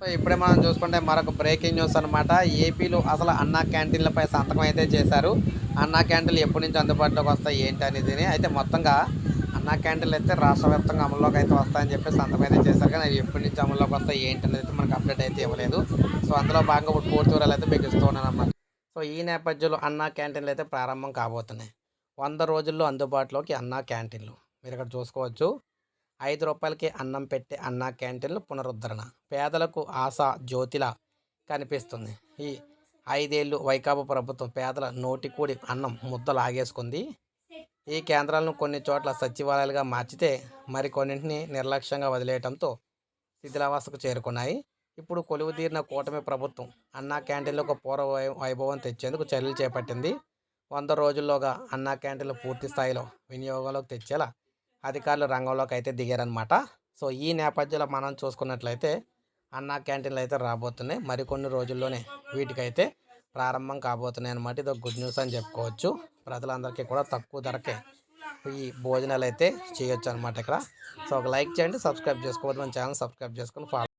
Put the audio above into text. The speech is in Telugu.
సో ఇప్పుడే మనం చూసుకుంటే మరొక బ్రేకింగ్ న్యూస్ అనమాట ఏపీలో అసలు అన్నా క్యాంటీన్లపై సంతకం అయితే చేశారు. అన్నా క్యాంటీన్లు ఎప్పటి నుంచి అందుబాటులోకి వస్తాయి ఏంటి అనేది అయితే మొత్తంగా అన్నా క్యాంటీన్లు అయితే రాష్ట్ర వ్యాప్తంగా అమల్లోకి అయితే వస్తాయని చెప్పి సంతకం అయితే చేశారు. కానీ అవి ఎప్పటి నుంచి అమల్లోకి వస్తాయి ఏంటి అనేది అయితే మనకు అప్డేట్ అయితే ఇవ్వలేదు. సో అందులో భాగంగా ఇప్పుడు పూర్తి వివరాలు అయితే మీకు ఇస్తూ ఉన్నాను అనమాట సో ఈ నేపథ్యంలో అన్నా క్యాంటీన్లు అయితే ప్రారంభం కాబోతున్నాయి. వంద రోజుల్లో అందుబాటులోకి అన్నా క్యాంటీన్లు. మీరు ఇక్కడ చూసుకోవచ్చు. ఐదు రూపాయలకి అన్నం పెట్టే అన్నా క్యాంటీన్లు పునరుద్ధరణ. పేదలకు ఆశ జ్యోతిలా కనిపిస్తుంది. ఈ ఐదేళ్ళు వైకాపా ప్రభుత్వం పేదల నోటికూడి అన్నం ముద్ద లాగేసుకుంది ఈ కేంద్రాలను కొన్ని చోట్ల సచివాలయాలుగా మార్చితే మరికొన్నింటిని నిర్లక్ష్యంగా వదిలేయడంతో శిథిలావస్థకు చేరుకున్నాయి. ఇప్పుడు కొలువు తీరిన కూటమి ప్రభుత్వం అన్నా క్యాంటీన్లకు పూర్వ వైభవం తెచ్చేందుకు చర్యలు చేపట్టింది. వంద రోజుల్లోగా అన్నా క్యాంటీన్లు పూర్తి స్థాయిలో వినియోగంలోకి తెచ్చేలా అధికారులు రంగంలోకి అయితే దిగారనమాట సో ఈ నేపథ్యంలో మనం చూసుకున్నట్లయితే అన్న క్యాంటీన్లు అయితే రాబోతున్నాయి. మరికొన్ని రోజుల్లోనే వీటికైతే ప్రారంభం కాబోతున్నాయి అనమాట ఇది ఒక గుడ్ న్యూస్ అని చెప్పుకోవచ్చు. ప్రజలందరికీ కూడా తక్కువ ధరకే ఈ భోజనాలు అయితే చేయొచ్చు అనమాట ఇక్కడ. సో ఒక లైక్ చేయండి సబ్స్క్రైబ్ చేసుకోవద్దు. మన ఛానల్ సబ్స్క్రైబ్ చేసుకొని ఫాలో